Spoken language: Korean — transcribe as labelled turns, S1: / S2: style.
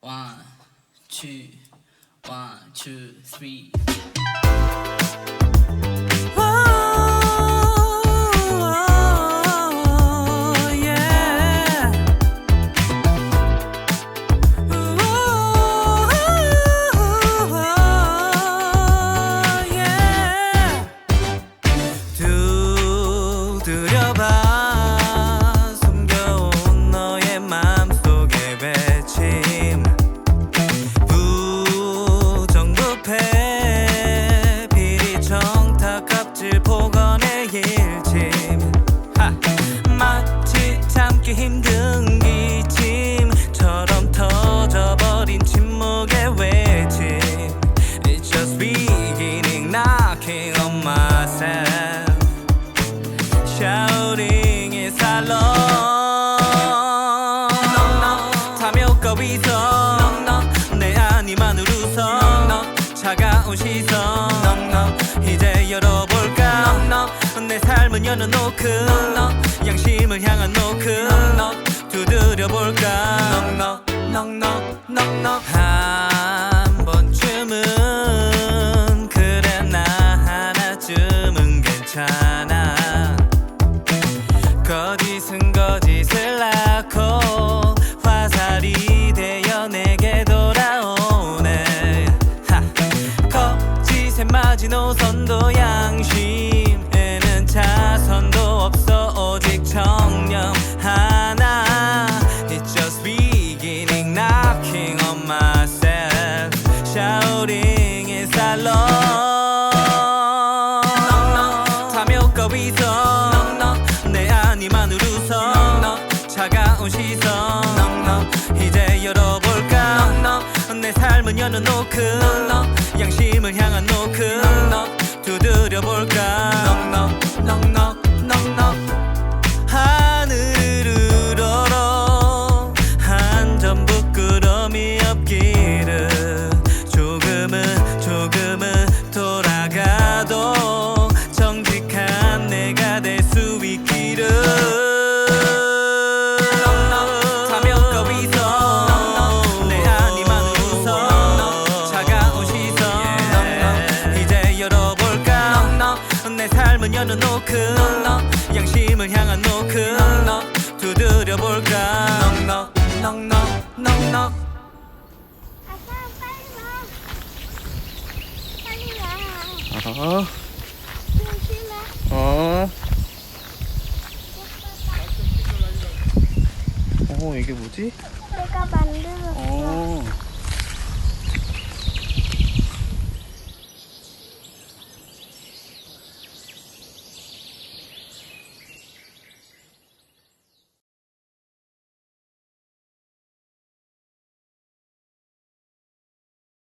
S1: One, two, one, two, three.
S2: 거위서 내 아니만을 웃어 차가운 시선 이제 열어볼까 내 삶은 여는 노크 양심을 향한 노크 두드려볼까 한 번쯤은 그래 나 하나쯤은 괜찮아 거짓은 거짓을 낳고 오선도 양심에는 차선도 없어 오직 청렴 하나 It's just beginning knocking on myself shouting is alone 탐욕 거위서 내 아니만을 웃어 차가운 시선 이제 열어볼까 내 삶은 여는 노크. 양심을 향한 노크. 두드려볼까? 하늘을 여는 노크 양심을 향한 노크 두드려볼까
S3: 아빠 빨리 와. 빨리 와.
S4: 어,
S3: 조심해.
S4: 어. 어, 이게 뭐지?
S3: 내가 만들었어.
S4: 어.